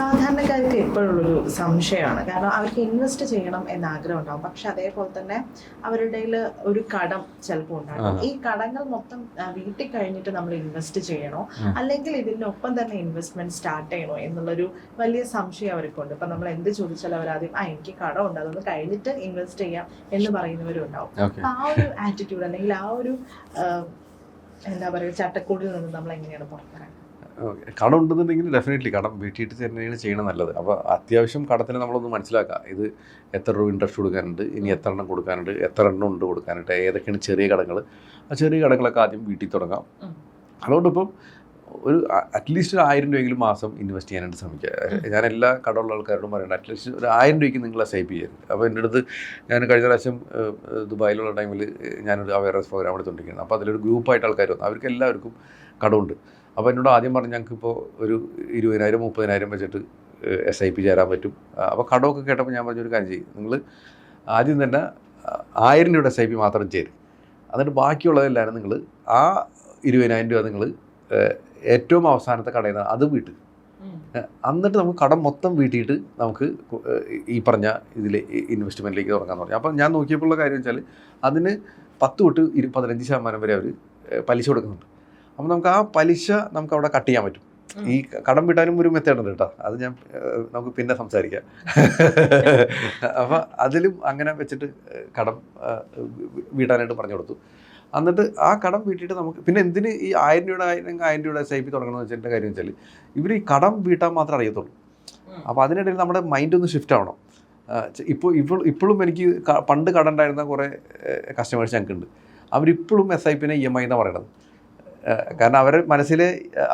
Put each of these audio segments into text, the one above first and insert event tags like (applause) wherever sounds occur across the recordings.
സാധാരണക്കാർക്ക് എപ്പോഴുള്ളൊരു സംശയമാണ്. കാരണം അവർക്ക് ഇൻവെസ്റ്റ് ചെയ്യണം എന്ന ആഗ്രഹം ഉണ്ടാവും പക്ഷെ അതേപോലെ തന്നെ അവരുടെ ഒരു കടം ചിലപ്പോൾ ഉണ്ടാകും. ഈ കടങ്ങൾ മൊത്തം വീട്ടിൽ കഴിഞ്ഞിട്ട് നമ്മൾ ഇൻവെസ്റ്റ് ചെയ്യണോ? അല്ലെങ്കിൽ ഇതിനൊപ്പം തന്നെ ഇൻവെസ്റ്റ്മെന്റ് സ്റ്റാർട്ട് ചെയ്യണോ എന്നുള്ളൊരു വലിയ സംശയം അവർക്കുണ്ട്. ഇപ്പൊ നമ്മൾ എന്ത് ചോദിച്ചാലും അവർ ആദ്യം ആ എനിക്ക് കടം ഉണ്ട് അതൊന്ന് കഴിഞ്ഞിട്ട് ഇൻവെസ്റ്റ് ചെയ്യാം എന്ന് പറയുന്നവരും ഉണ്ടാവും അപ്പൊ ആ ഒരു ആറ്റിറ്റ്യൂഡ് അല്ലെങ്കിൽ ആ ഒരു എന്താ പറയുക ചട്ടക്കൂടിൽ നിന്ന് നമ്മൾ എങ്ങനെയാണ് പുറത്തിറങ്ങുന്നത്? കടം ഉണ്ടെന്നുണ്ടെങ്കിൽ ഡെഫിനറ്റ്ലി കടം. വീട്ടിയിട്ട് തന്നെയാണ് ചെയ്യണം നല്ലത്. അപ്പോൾ അത്യാവശ്യം കടത്തിന് നമ്മളൊന്ന് മനസ്സിലാക്കുക ഇത് എത്ര രൂപ ഇൻട്രസ്റ്റ് കൊടുക്കാനുണ്ട്? ഇനി എത്ര എണ്ണം കൊടുക്കാനുണ്ട്? എത്ര എണ്ണം ഉണ്ട് കൊടുക്കാനായിട്ട് ഏതൊക്കെയാണ് ചെറിയ കടങ്ങൾ ആ ചെറിയ കടങ്ങളൊക്കെ ആദ്യം വീട്ടിൽ തുടങ്ങാം. അതുകൊണ്ടിപ്പം ഒരു അറ്റ്ലീസ്റ്റ് ഒരു ആയിരം രൂപയെങ്കിലും മാസം ഇൻവെസ്റ്റ് ചെയ്യാനായിട്ട് ശ്രമിക്കുക. ഞാൻ എല്ലാ കടമുള്ള ആൾക്കാരോടും പറയുന്നത് അറ്റ്ലീസ്റ്റ് ഒരു ആയിരം രൂപയ്ക്ക് നിങ്ങൾ സേവ് ചെയ്യരുത്. അപ്പോൾ എന്റെ അടുത്ത് ഞാൻ കഴിഞ്ഞ പ്രാവശ്യം ദുബായിലുള്ള ടൈമിൽ ഞാനൊരു അവയർനെസ് പ്രോഗ്രാം എടുത്തുകൊണ്ടിരിക്കുന്നത് അപ്പോൾ അതിലൊരു ഗ്രൂപ്പായിട്ട് ആൾക്കാർ വന്നു. അവർക്ക് എല്ലാവർക്കും കടമുണ്ട്. അപ്പോൾ എന്നോട് ആദ്യം പറഞ്ഞ് ഞങ്ങൾക്ക് ഇപ്പോൾ ഒരു ഇരുപതിനായിരം മുപ്പതിനായിരം വെച്ചിട്ട് എസ് ഐ പി ചേരാൻ പറ്റും. അപ്പോൾ കടമൊക്കെ കേട്ടപ്പോൾ ഞാൻ പറഞ്ഞൊരു കാര്യം ചെയ്യും. നിങ്ങൾ ആദ്യം തന്നെ ആയിരം രൂപയുടെ എസ് ഐ പി മാത്രം ചേരും. എന്നിട്ട് ബാക്കിയുള്ളതെല്ലാവരും നിങ്ങൾ ആ ഇരുപതിനായിരം രൂപ നിങ്ങൾ ഏറ്റവും അവസാനത്തെ കടയിൽ നിന്ന് അത് വീട്ടിൽ. എന്നിട്ട് നമുക്ക് കടം മൊത്തം വീട്ടിയിട്ട് നമുക്ക് ഈ പറഞ്ഞ ഇതിൽ ഇൻവെസ്റ്റ്മെന്റിലേക്ക് തുടങ്ങാന്ന് പറഞ്ഞു. അപ്പം ഞാൻ നോക്കിയപ്പോഴുള്ള കാര്യം വെച്ചാൽ അതിന് പത്ത് തൊട്ട് ഇരു പതിനഞ്ച് ശതമാനം വരെ അവർ പലിശ കൊടുക്കുന്നുണ്ട്. അപ്പം നമുക്ക് ആ പലിശ നമുക്ക് അവിടെ കട്ട് ചെയ്യാൻ പറ്റും. ഈ കടം വീട്ടാനും ഒരു മെത്തേഡ് ഉണ്ട് കേട്ടോ. അത് ഞാൻ നമുക്ക് പിന്നെ സംസാരിക്കാം. (laughs) അപ്പം അതിലും അങ്ങനെ വെച്ചിട്ട് കടം വീട്ടാനായിട്ട് പറഞ്ഞു കൊടുത്തു. എന്നിട്ട് ആ കടം വീട്ടിയിട്ട് നമുക്ക് പിന്നെ എന്തിന് ഈ ആയിരം രൂപയുടെ ആയിരം ആയിരം രൂപയുടെ എസ് ഐ പി തുടങ്ങണമെന്ന് വെച്ചിട്ട് കാര്യം വെച്ചാൽ ഇവർ ഈ കടം വീട്ടാൻ മാത്രമേ അറിയത്തുള്ളൂ. അപ്പോൾ അതിനിടയിൽ നമ്മുടെ മൈൻഡ് ഒന്ന് ഷിഫ്റ്റ് ആവണം. ഇപ്പോൾ ഇപ്പോൾ ഇപ്പോഴും എനിക്ക് പണ്ട് കട ഉണ്ടായിരുന്ന കുറേ കസ്റ്റമേഴ്സ് ഞങ്ങൾക്കുണ്ട്. അവരിപ്പോഴും എസ് ഐ പിന്നെ ഇ എം ഐ എന്നാണ് പറയണത്. കാരണം അവരെ മനസ്സിൽ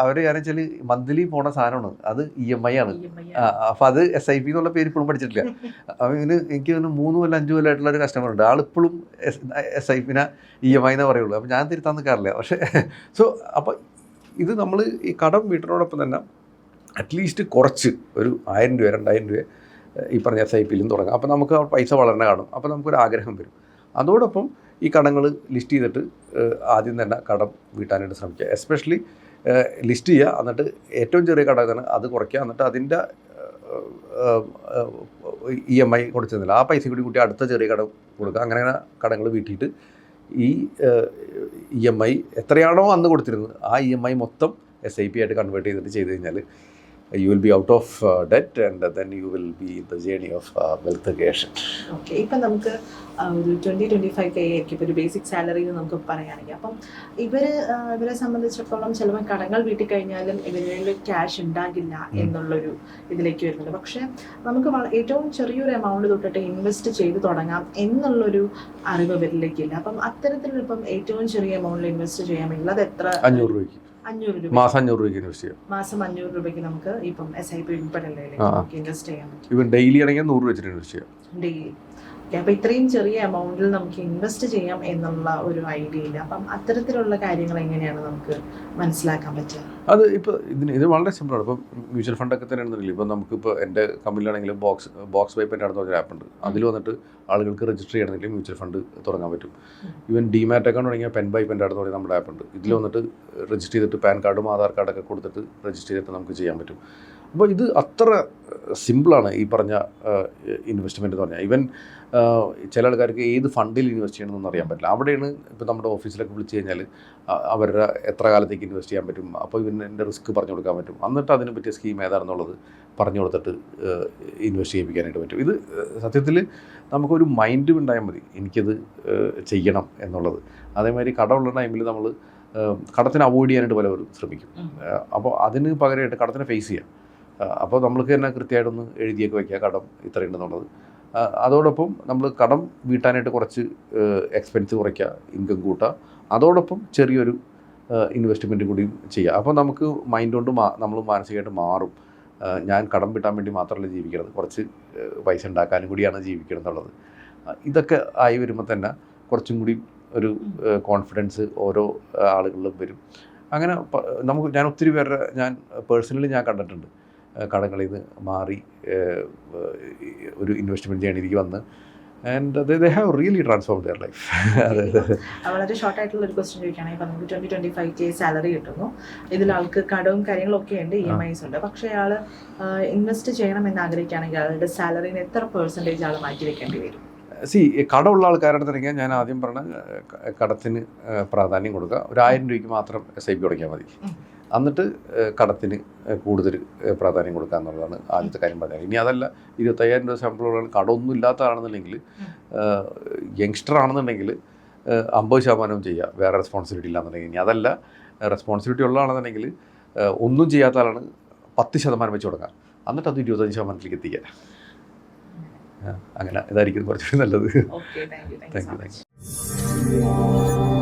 അവർ കാരണം വെച്ചാൽ മന്ത്ലി പോണ സാധനമാണ്. അത് ഇ എം ഐ ആണ്. അപ്പോൾ അത് എസ് ഐ പി എന്നുള്ള പേര് ഇപ്പോഴും പഠിച്ചിട്ടില്ല. (laughs) അപ്പം ഇതിന് എനിക്ക് തോന്നുന്നു മൂന്ന് കൊല്ലം അഞ്ച് കൊല്ലമായിട്ടുള്ള ഒരു കസ്റ്റമർ ഉണ്ട്. ആളിപ്പോഴും എസ് എസ് ഐ പിന്നെ ഇ എം ഐ എന്നേ പറയുള്ളൂ. അപ്പം ഞാൻ തിരുത്താൻ നിൽക്കാറില്ല പക്ഷേ (laughs) സോ അപ്പം ഇത് നമ്മൾ ഈ കടം വീട്ടിനോടൊപ്പം തന്നെ അറ്റ്ലീസ്റ്റ് കുറച്ച് ഒരു ആയിരം രൂപ രണ്ടായിരം രൂപ ഈ പറഞ്ഞ എസ് ഐ പിയിലും തുടങ്ങാം. അപ്പം നമുക്ക് പൈസ വളരണ കാണും. അപ്പം നമുക്കൊരു ആഗ്രഹം വരും. അതോടൊപ്പം ഈ കടങ്ങൾ ലിസ്റ്റ് ചെയ്തിട്ട് ആദ്യം തന്നെ കടം വീട്ടാനായിട്ട് ശ്രമിക്കുക. എസ്പെഷ്യലി ലിസ്റ്റ് ചെയ്യുക. എന്നിട്ട് ഏറ്റവും ചെറിയ കടമാണ് അത് കുറയ്ക്കുക. എന്നിട്ട് അതിന്റെ ഇ എം ഐ കൊടുത്തിരുന്നില്ല ആ പൈസ കൂടി കൂട്ടി അടുത്ത ചെറിയ കട കൊടുക്കുക. അങ്ങനെ അങ്ങനെ കടങ്ങൾ വീട്ടിയിട്ട് ഈ ഇ എം ഐ എത്രയാണോ അന്ന് കൊടുത്തിരുന്നത് ആ ഇ എം ഐ മൊത്തം എസ് ഐ പി ആയിട്ട് കൺവേർട്ട് ചെയ്തിട്ട് ചെയ്ത് കഴിഞ്ഞാൽ you will be out of debt and then you will be the journey of wealth creation okay ഇപ്പം നമുക്ക് ആ, ഒരു ട്വന്റി ട്വന്റി ഫൈവ് കെ ആയിരിക്കും. ഇപ്പോൾ ഒരു ബേസിക് സാലറി എന്ന് നമുക്ക് പറയുകയാണെങ്കിൽ അപ്പം ഇവർ ഇവരെ സംബന്ധിച്ചിടത്തോളം ചിലപ്പോൾ കടങ്ങൾ വീട്ടിൽ കഴിഞ്ഞാലും ഇവരുടെ ക്യാഷ് ഉണ്ടാകില്ല. എന്നുള്ളൊരു ഇതിലേക്ക് വരുന്നുണ്ട്. പക്ഷേ നമുക്ക് ഏറ്റവും ചെറിയൊരു എമൗണ്ട് തൊട്ടിട്ട് ഇൻവെസ്റ്റ് ചെയ്ത് തുടങ്ങാം എന്നുള്ളൊരു അറിവ് ഇവരിലേക്കില്ല. അപ്പം അത്തരത്തിലിപ്പം ഏറ്റവും ചെറിയ എമൗണ്ടിൽ ഇൻവെസ്റ്റ് ചെയ്യാമെങ്കിൽ അത് എത്ര? അഞ്ഞൂറ് രൂപയ്ക്ക്. അഞ്ഞൂറ് രൂപ മാസം അഞ്ഞൂറ് രൂപയ്ക്ക് ഇൻവെസ്റ്റ് ചെയ്യാം. മാസം അഞ്ഞൂറ് രൂപയ്ക്ക് നമുക്ക് ഇപ്പം എസ് ഐ പി. നമുക്ക് ഇൻവെസ്റ്റ് ചെയ്യാൻ പറ്റും. ഇവൻ ഡെയിലി ആണെങ്കിൽ നൂറ് വെച്ചിട്ട് ഇൻവെസ്റ്റ് ചെയ്യാം. ഡെയിലി അപ്പോൾ ഇത്രയും ചെറിയ എമൗണ്ടിൽ നമുക്ക് ഇൻവെസ്റ്റ് ചെയ്യാം എന്നുള്ള ഒരു ഐഡിയ ഇല്ല. അപ്പം അത്തരത്തിലുള്ള കാര്യങ്ങൾ എങ്ങനെയാണ് നമുക്ക് മനസ്സിലാക്കാൻ പറ്റുക? അത് ഇപ്പോൾ ഇതിന് ഇത് വളരെ സിമ്പിളാണ് ഇപ്പോൾ മ്യൂച്വൽ ഫണ്ടൊക്കെ തന്നെ ഉണ്ടെന്നില്ല ഇപ്പോൾ നമുക്കിപ്പോൾ എന്റെ കമ്പനിയിലാണെങ്കിലും ബോക്സ് ബോക്സ് വൈപ്പ് എന്റെ അടുത്ത് ഒരു ആപ്പ് ഉണ്ട്. അതിൽ വന്നിട്ട് ആളുകൾക്ക് രജിസ്റ്റർ ചെയ്യണമെങ്കിൽ മ്യൂച്വൽ ഫണ്ട് തുടങ്ങാൻ പറ്റും. ഈവൻ ഡിമാറ്റ് അക്കൗണ്ട് തുടങ്ങിയ പെൻ ബൈപ്പ് എന്റെ അടുത്ത് തുടങ്ങി നമ്മുടെ ആപ്പ് ഉണ്ട്. ഇതിൽ വന്നിട്ട് രജിസ്റ്റർ ചെയ്തിട്ട് പാൻ കാർഡും ആധാർ കാർഡൊക്കെ കൊടുത്തിട്ട് രജിസ്റ്റർ ചെയ്തിട്ട് നമുക്ക് ചെയ്യാൻ പറ്റും. അപ്പോൾ ഇത് അത്ര സിമ്പിളാണ് ഈ പറഞ്ഞ ഇൻവെസ്റ്റ്മെന്റ് എന്ന് പറഞ്ഞാൽ. ഈവൻ ചില ആൾക്കാർക്ക് ഏത് ഫണ്ടിൽ ഇൻവെസ്റ്റ് ചെയ്യണമെന്നൊന്നും അറിയാൻ പറ്റില്ല. അവിടെയാണ് ഇപ്പോൾ നമ്മുടെ ഓഫീസിലൊക്കെ വിളിച്ചു കഴിഞ്ഞാൽ അവരുടെ എത്ര കാലത്തേക്ക് ഇൻവെസ്റ്റ് ചെയ്യാൻ പറ്റും. അപ്പോൾ ഇവന്റെ റിസ്ക് പറഞ്ഞു കൊടുക്കാൻ പറ്റും. എന്നിട്ട് അതിനെ പറ്റിയ സ്കീം ഏതാണെന്നുള്ളത് പറഞ്ഞു കൊടുത്തിട്ട് ഇൻവെസ്റ്റ് ചെയ്യിപ്പിക്കാനായിട്ട് പറ്റും. ഇത് സത്യത്തിൽ നമുക്കൊരു മൈൻഡ് ഉണ്ടായാൽ മതി. എനിക്കത് ചെയ്യണം എന്നുള്ളത്. അതേമാതിരി കടമുള്ള ടൈമിൽ നമ്മൾ കടത്തിന് അവോയ്ഡ് ചെയ്യാനായിട്ട് പലവരും ശ്രമിക്കും. അപ്പോൾ അതിന് പകരമായിട്ട് കടത്തിനെ ഫേസ് ചെയ്യാം. അപ്പോൾ നമ്മൾക്ക് തന്നെ കൃത്യമായിട്ടൊന്ന് എഴുതിയൊക്കെ വയ്ക്കുക കടം ഇത്രയുണ്ടെന്നുള്ളത് അതോടൊപ്പം നമ്മൾ കടം വീട്ടാനായിട്ട് കുറച്ച് എക്സ്പെൻസ് കുറയ്ക്കുക ഇൻകം കൂട്ടുക അതോടൊപ്പം ചെറിയൊരു ഇൻവെസ്റ്റ്മെന്റ് കൂടിയും ചെയ്യുക അപ്പോൾ നമുക്ക് മൈൻഡ് കൊണ്ട് നമ്മൾ മാനസികമായിട്ട് മാറും. ഞാൻ കടം വിട്ടാൻ വേണ്ടി മാത്രമല്ല ജീവിക്കുന്നത്. കുറച്ച് പൈസ ഉണ്ടാക്കാനും കൂടിയാണ് ജീവിക്കണം എന്നുള്ളത്. ഇതൊക്കെ ആയി വരുമ്പോൾ തന്നെ കുറച്ചും കൂടി ഒരു കോൺഫിഡൻസ് ഓരോ ആളുകളിലും വരും. അങ്ങനെ നമുക്ക് ഞാൻ ഒത്തിരി പേരുടെ ഞാൻ പേഴ്സണലി ഞാൻ കണ്ടിട്ടുണ്ട്. കടങ്ങളിൽ നിന്ന് മാറി ഒരു ഇൻവെസ്റ്റ്മെന്റ് ചെയ്യണതിലേക്ക് വന്ന്. And they have really transform their life വളരെ ഷോർട്ട് ആയിട്ടുള്ള ഒരു ക്വസ്റ്റ്യൻ ചോദിക്കുകയാണെങ്കിൽ ഇപ്പം നമുക്ക് twenty twenty five K salary കിട്ടുന്നു. ഇതിൽ ആൾക്ക് കടവും കാര്യങ്ങളൊക്കെ ഉണ്ട് ഇ എം ഐസ് ഉണ്ട്. പക്ഷേ ആൾ ഇൻവെസ്റ്റ് ചെയ്യണം എന്ന് ആഗ്രഹിക്കുകയാണെങ്കിൽ ആളുടെ സാലറിന് എത്ര പെർസെന്റേജ് ആൾ മാറ്റി വെക്കേണ്ടി വരും? സി കടമുള്ള ആൾക്കാരുടെ ഞാൻ ആദ്യം പറഞ്ഞ കടത്തിന് പ്രാധാന്യം കൊടുക്കുക. ഒരു ആയിരം രൂപയ്ക്ക് മാത്രം എസ് ഐ പി തുടങ്ങിയാൽ മതി. എന്നിട്ട് കടത്തിന് കൂടുതൽ പ്രാധാന്യം കൊടുക്കുക എന്നുള്ളതാണ് ആദ്യത്തെ കാര്യം പറഞ്ഞത്. ഇനി അതല്ല ഇരുപത്തയ്യായിരം രൂപ ശമ്പളമുള്ള കടമൊന്നും ഇല്ലാത്ത ആണെന്നുണ്ടെങ്കിൽ ഉം. യങ്സ്റ്റർ ആണെന്നുണ്ടെങ്കിൽ അമ്പത് ശതമാനം ചെയ്യുക. വേറെ റെസ്പോൺസിബിലിറ്റി ഇല്ലാന്നുണ്ടെങ്കിൽ. ഇനി അതല്ല റെസ്പോൺസിബിലിറ്റി ഉള്ളതാണെന്നുണ്ടെങ്കിൽ ഒന്നും ചെയ്യാത്ത ആളാണ് പത്ത് ശതമാനം വെച്ച് കൊടുക്കുക. എന്നിട്ട് അത് ഇരുപത്തഞ്ച് ശതമാനത്തിലേക്ക് എത്തിക്കുക. അങ്ങനെ ഇതായിരിക്കും കുറച്ചുകൂടി നല്ലത്. Thank you thank you